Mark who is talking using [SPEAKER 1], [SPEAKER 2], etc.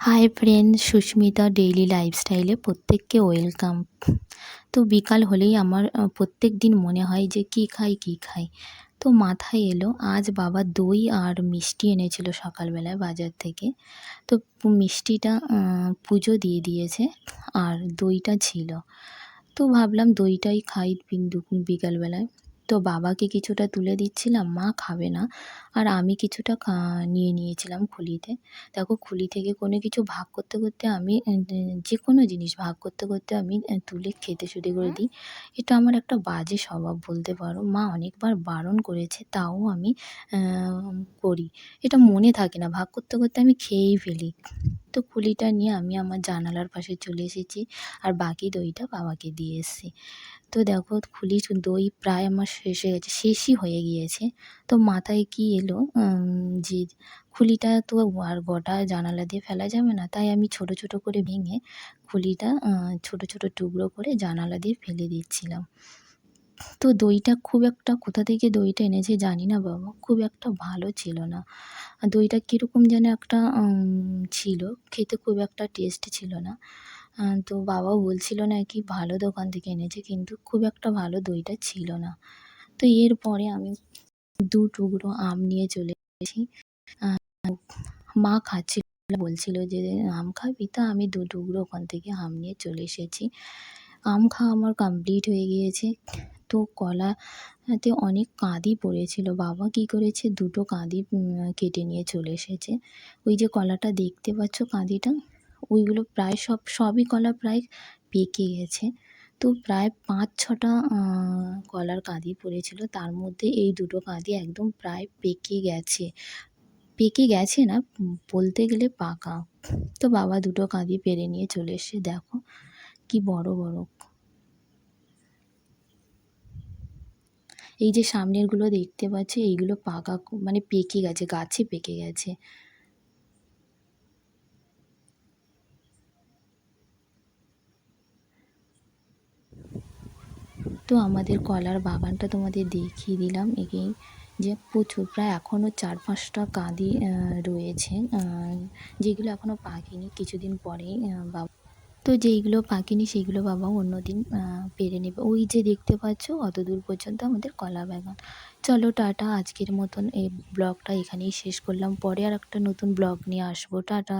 [SPEAKER 1] Hi friend Susmita daily লাইফস্টাইলে প্রত্যেককে welcome তো বিকাল হলেই আমার প্রত্যেক দিন মনে হয় যে কী খাই কী খাই। তো মাথায় এলো, আজ বাবা দই আর মিষ্টি এনেছিল সকালবেলায় বাজার থেকে। তো মিষ্টিটা পুজো দিয়ে দিয়েছে আর দইটা ছিল। তো ভাবলাম দইটাই খাই বিকালবেলায়। তো বাবাকে কিছুটা তুলে দিচ্ছিলাম, মা খাবে না। আর আমি কিছুটা নিয়ে নিয়েছিলাম খুলিতে। দেখো খুলি থেকে কোনো কিছু ভাগ করতে করতে আমি যে কোনো জিনিস ভাগ করতে করতে আমি তুলে খেতে শুরু করে দিই। এটা আমার একটা বাজে স্বভাব বলতে পারো। মা অনেকবার বারণ করেছে, তাও আমি করি। এটা মনে থাকে না। ভাগ করতে করতে আমি খেয়েই ফেলি। তো খুলিটা নিয়ে আমি আমার জানালার পাশে চলে এসেছি আর বাকি দইটা বাবাকে দিয়ে এসেছি। তো দেখো খুলি দই প্রায় আমার শেষ হয়ে গেছে, শেষই হয়ে গিয়েছে। তো মাথায় কি এলো? যে খুলিটা তো আর গোটা জানালা দিয়ে ফেলা যাবে না, তাই আমি ছোট ছোট করে ভেঙে খুলিটা ছোট ছোট টুকরো করে জানালা দিয়ে ফেলে দিচ্ছিলাম। তো দইটা খুব একটা কোথা থেকে দইটা এনেছে জানি না বাবা, খুব একটা ভালো ছিল না। দইটা কীরকম যেন একটা ছিল, খেতে খুব একটা টেস্ট ছিল না। তো বাবাও বলছিল নাকি ভালো দোকান থেকে এনেছে, কিন্তু খুব একটা ভালো দইটা ছিল না। তো এরপরে আমি দু টুকরো আম নিয়ে চলে এসেছি। মা খাচ্ছিল, বলছিল যে আম খাবি? তা আমি দু টুকরো ওখান থেকে আম নিয়ে চলে এসেছি। আম খাওয়া আমার কমপ্লিট হয়ে গিয়েছে। তো কলাতে অনেক কাঁদি পড়েছিল। বাবা কী করেছে? দুটো কাঁদি কেটে নিয়ে চলে এসেছে। ওই যে কলাটা দেখতে পাচ্ছ কাঁদিটা, ওইগুলো প্রায় সব, সবই কলা প্রায় পেকে গেছে। তো প্রায় পাঁচ ছটা কলার কাঁদি পড়েছিল। তার মধ্যে এই দুটো কাঁদি একদম প্রায় পেকে গেছে। পেকে গেছে না, বলতে গেলে পাকা। তো বাবা দুটো কাঁদি পেরে নিয়ে চলে এসে দেখো কি বড় বড় এই যে সামনেরগুলো দেখতে পাচ্ছি, এইগুলো পাকা মানে পেকে গেছে, গাছে পেকে গেছে। তো আমাদের কলার বাগানটা তোমাদের দেখিয়ে দিলাম এগেই যে প্রচুর, প্রায় এখনও চার পাঁচটা কাঁদি রয়েছে। যেগুলো এখনও পাকেনি, কিছুদিন পরেই বাবা তো যেইগুলো পাকেনি, সেইগুলো বাবা অন্য দিন পেরে নেবে। ওই যে দেখতে পাচ্ছ অত দূর পর্যন্ত আমাদের কলা বাগান। চলো টাটা, আজকের মতন এই ব্লগটা এখানেই শেষ করলাম। পরে আর একটা নতুন ব্লগ নিয়ে আসব। টাটা।